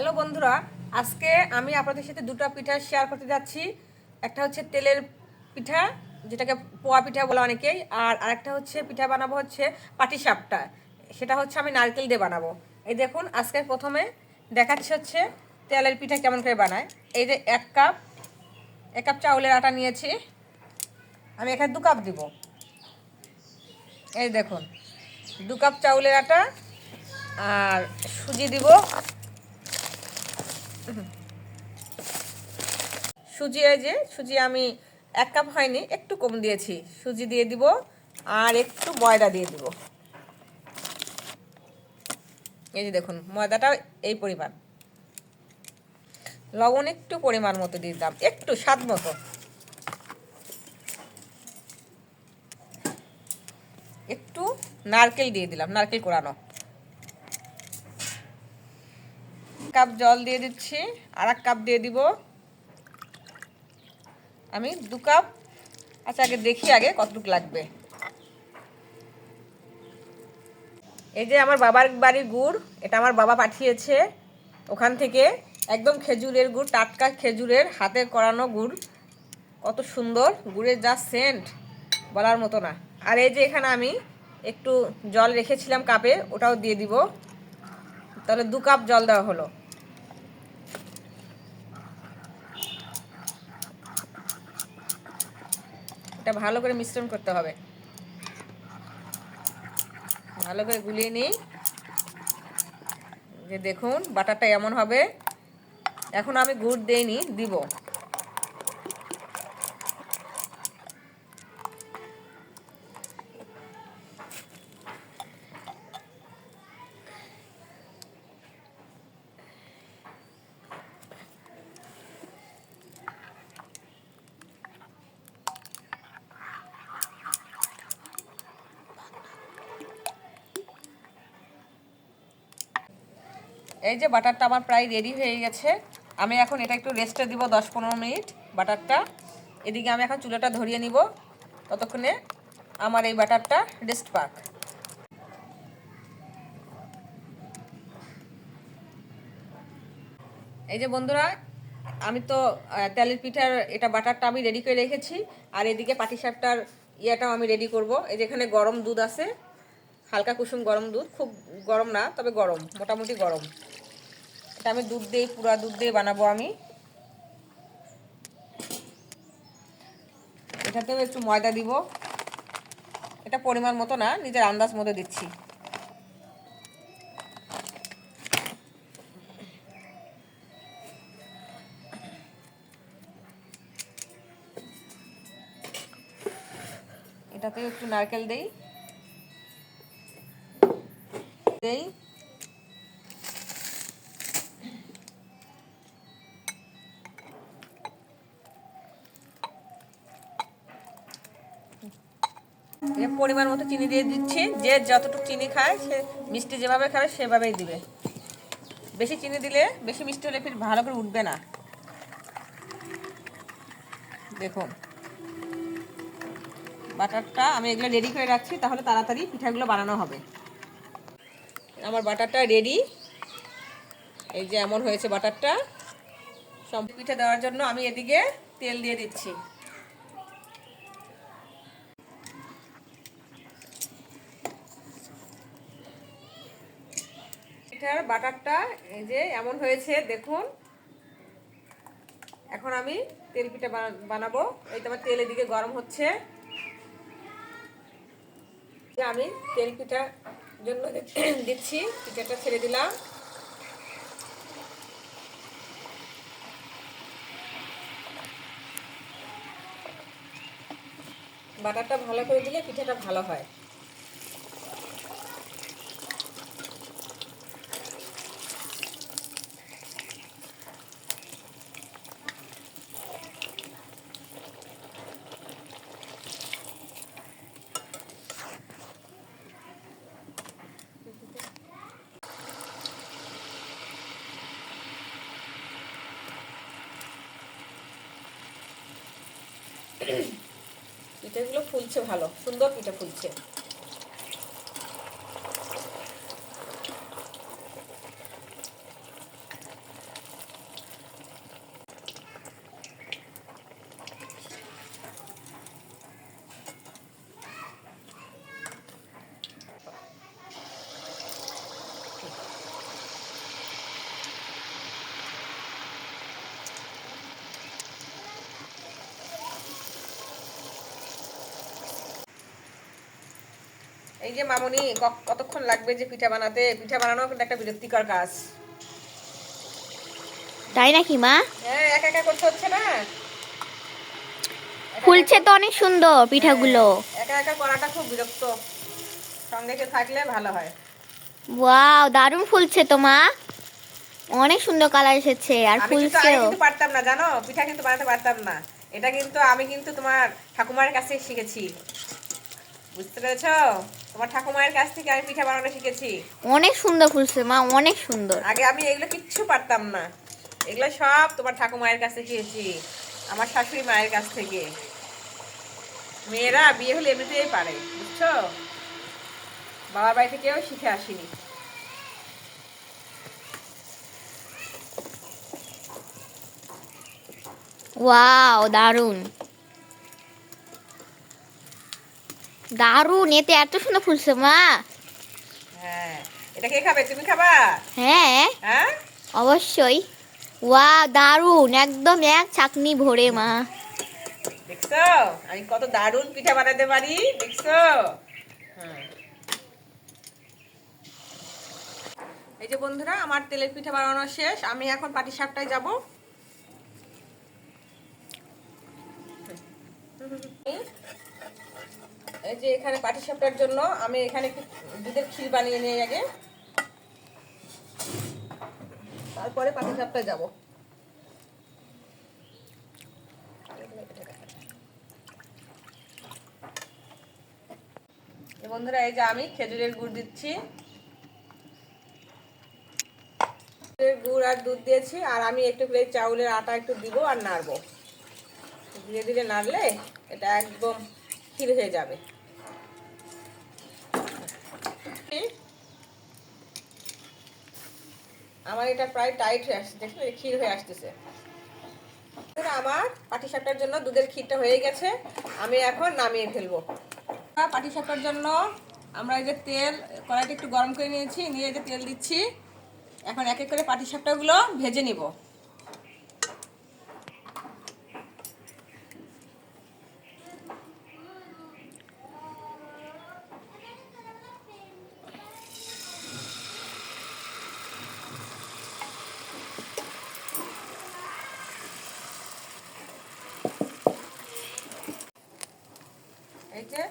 Hello বন্ধুরা, আজকে আমি আপনাদের সাথে দুটো পিঠা শেয়ার করতে যাচ্ছি। একটা হচ্ছে তেলের পিঠা, যেটাকে পোয়া পিঠা বলে অনেকেই, আর আরেকটা হচ্ছে পিঠা বানাবো হচ্ছে পাটিসাপটা সেটা হচ্ছে আমি নারকেল দিয়ে বানাবো। এই দেখুন, আজকে প্রথমে দেখাচ্ছি হচ্ছে তেলের পিঠা কেমন করে বানায়। এই যে এক কাপ এক কাপ চাউলের আটা নিয়েছি। আমি এখানে দু কাপ দিব। এই দেখুন, দু কাপ চাউলের আটা, আর সুজি দিব। সুজি এই যে, সুজি আমি এক কাপ হয়নি, একটু কম দিয়েছি। সুজি দিয়ে দিব আর একটু ময়দা দিয়ে দিব। এই যে দেখুন ময়দাটা এই পরিমাণ। লবণ একটু পরিমাণ মতো দিয়ে দিলাম, একটু স্বাদ মতো। একটু নারকেল দিয়ে দিলাম, নারকেল কোরানো। কাপ জল দিয়ে দিচ্ছি আর এক কাপ দিয়ে দিব। আমি দু কাপ। আচ্ছা আগে দেখি আগে কতটুকু লাগবে। এই যে আমার বাবার বাড়ির গুড়, এটা আমার বাবা পাঠিয়েছে। ওখান থেকে একদম খেজুরের গুড়, টাটকা খেজুরের হাতে করানো গুড়। কত সুন্দর, গুড়ের যা সেন্ট বলার মতো না। আর এই যে এখানে আমি একটু জল রেখেছিলাম কাপে, ওটাও দিয়ে দিব। তাহলে দু কাপ জল দেওয়া হলো। এটা ভালো করে মিশ্রণ করতে হবে। ভালো করে গুলিয়ে নিই। যে দেখুন, বাটারটা এমন হবে। এখন আমি গুড় দিইনি, দিব। এই যে বাটারটা আমার প্রায় রেডি হয়ে গেছে। আমি এখন এটা একটু রেস্টে দিব দশ পনেরো মিনিট, বাটারটা। এদিকে আমি এখন চুলাটা ধরিয়ে নিব। ততক্ষণে আমার এই বাটারটা রেস্ট পাক। এই যে বন্ধুরা, আমি তো তেলের পিঠার এটা বাটারটা আমি রেডি করে রেখেছি। আর এদিকে পাটিসাপটার ইয়েটাও আমি রেডি করব। এই যে এখানে গরম দুধ আছে, হালকা কুসুম গরম দুধ। খুব গরম না, তবে গরম, মোটামুটি গরম। এটা আমি দুধ দিয়ে, পুরা দুধ দিয়ে বানাবো আমি। এটাতেও একটু ময়দা দিব। এটা পরিমাণ মতো না, নিজের আন্দাজ মতো দিচ্ছি। এটাতেও একটু নারকেল দেই। দেই। পরিমাণ মতো চিনি দিয়ে দিচ্ছি। যে যতটুকু চিনি খায়, সে মিষ্টি যেভাবে খাবে, সেভাবেই দিবে। বেশি চিনি দিলে, বেশি মিষ্টি হলে ফির ভালো করে উঠবে না। দেখুন। বাটারটা আমি এগুলো রেডি করে রাখছি, তাহলে তাড়াতাড়ি পিঠাগুলো বানানো হবে। আমার বাটারটা রেডি এই যে এমন হয়েছে বাটারটা। সব পিঠে দেওয়ার জন্য আমি এদিকে তেল দিয়ে দিচ্ছি। পিঠার বাটারটা, এই যে এমন হয়েছে, দেখুন। এখন আমি তেল পিঠা বানাবো। এই তো আমার তেল এদিকে গরম হচ্ছে। আমি তেল পিঠা জন্য দিচ্ছি, পিঠাটা ছেড়ে দিলাম। বাটারটা ভালো করে দিলে পিঠাটা ভালো হয়। পিঠাগুলো ফুলছে ভালো সুন্দর পিঠে ফুলছে। এই যে মামনি কতক্ষণ লাগবে যে পিঠা বানাতে? পিঠা বানানো কিন্তু একটা বিরক্তিকর কাজ। তাই নাকি মা? হ্যাঁ একা একা করতে হচ্ছে না। ফুলছে তো অনেক সুন্দর পিঠাগুলো। একা- একা একা করাটা খুব বিরক্ত। সঙ্গে কেউ থাকলে ভালো হয়। ওয়াও দারুণ ফুলছে তো মা। অনেক সুন্দর কালার এসেছে আর আমি কিন্তু কিন্তু পারতাম না জানো? পিঠা কিন্তু বানাতে পারতাম না। এটা কিন্তু আমি কিন্তু তোমার ঠাকুমার কাছে শিখেছি। বুঝতে পেরেছ? তোমার ঠাকুমায়ের কাছ থেকে আমি পিঠা বানানো শিখেছি। অনেক সুন্দর ফুলছে মা অনেক সুন্দর। আগে আমি এগুলো কিচ্ছু পারতাম না। এগুলো সব তোমার ঠাকুমায়ের কাছে শিখেছি আমার শাশুড়ি মায়ের কাছ থেকে। মেয়েরা বিয়ে হলে এমনিতেই পারে বুঝছ? বাবার বাড়ি থেকেও শিখে আসিনি। ওয়াও দারুণ। দারুণ এতে এত সুন্দর ফুলছে মা। হ্যাঁ এটা কে খাবে? তুমি খাবা? হ্যাঁ হ্যাঁ? অবশ্যই। ওয়া দারুণ একদম এক চাকনি ভরে মা। দেখছ? আমি কত দারুণ পিঠা বানাতে পারি দেখছ? হ্যাঁ। এই যে বন্ধুরা আমার তেলের পিঠা বানানো শেষ। আমি এখন পাটি সাপটায় যাব। এই যে এখানে পাটি সাপটার জন্য আমি এখানে একটু দুধের ক্ষীর বানিয়ে নিই আগে। তারপরে পাটি সাপটায় যাব। বন্ধুরা, এই যে আমি খেজুরের গুড় দিচ্ছি। গুড় আর দুধ দিয়েছি, আর আমি একটু করে চাউলের আটা একটু দিব আর নাড়বো। ধীরে ধীরে নাড়লে এটা একদম ক্ষীর হয়ে যাবে। আমার এটা প্রায় টাইট হয়ে আসছে, দেখলে ক্ষীর হয়ে আসতেছে। আমার আমার পাটিসাপটার জন্য দুধের ক্ষীরটা হয়ে গেছে, আমি এখন নামিয়ে ফেলব। পাটি সাপটার জন্য আমরা এই যে তেল, কড়াইটা একটু গরম করে নিয়েছি, নিয়ে যে তেল দিচ্ছি, এখন এক এক করে পাটি সাপটাগুলো ভেজে নিব। এই যে,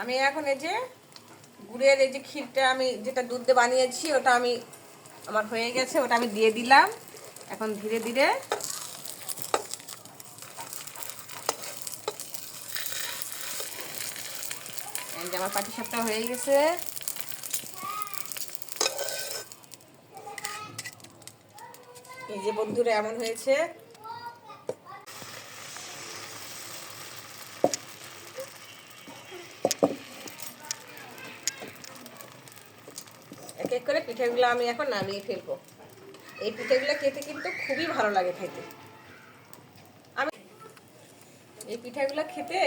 আমি এখন এই যে গুড়ের এই যে ক্ষীরটা আমি যেটা দুধ দিয়ে বানিয়েছি, ওটা আমি, আমার হয়ে গেছে, ওটা আমি দিয়ে দিলাম। এখন ধীরে ধীরে আমার পাটি সাপটা হয়ে গেছে। এই যে বন্ধুরা, এমন হয়েছে। এক এক করে পিঠাগুলো আমি এখন নামিয়ে ফেলব। এই পিঠাগুলো খেতে কিন্তু খুবই ভালো লাগে খেতে। আমি এই পিঠাগুলো খেতে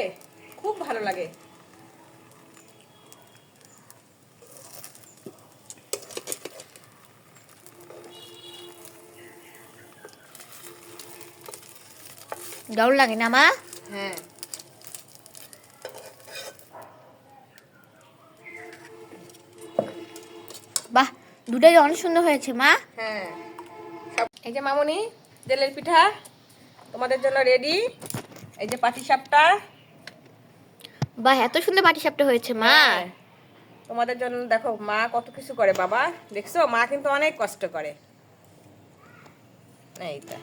খুব ভালো লাগে। দারুণ লাগে না মা? হ্যাঁ। দুটাই অনেক সুন্দর হয়েছে মা। হ্যাঁ। এই যে মামনি তেলের পিঠা তোমাদের জন্য রেডি এই যে পাটি সাপটা। বাহ এত সুন্দর পাটি সাপটা হয়েছে মা। হ্যাঁ। তোমাদের জন্য দেখো মা কত কিছু করে বাবা। দেখছ? মা কিন্তু অনেক কষ্ট করে। এইটা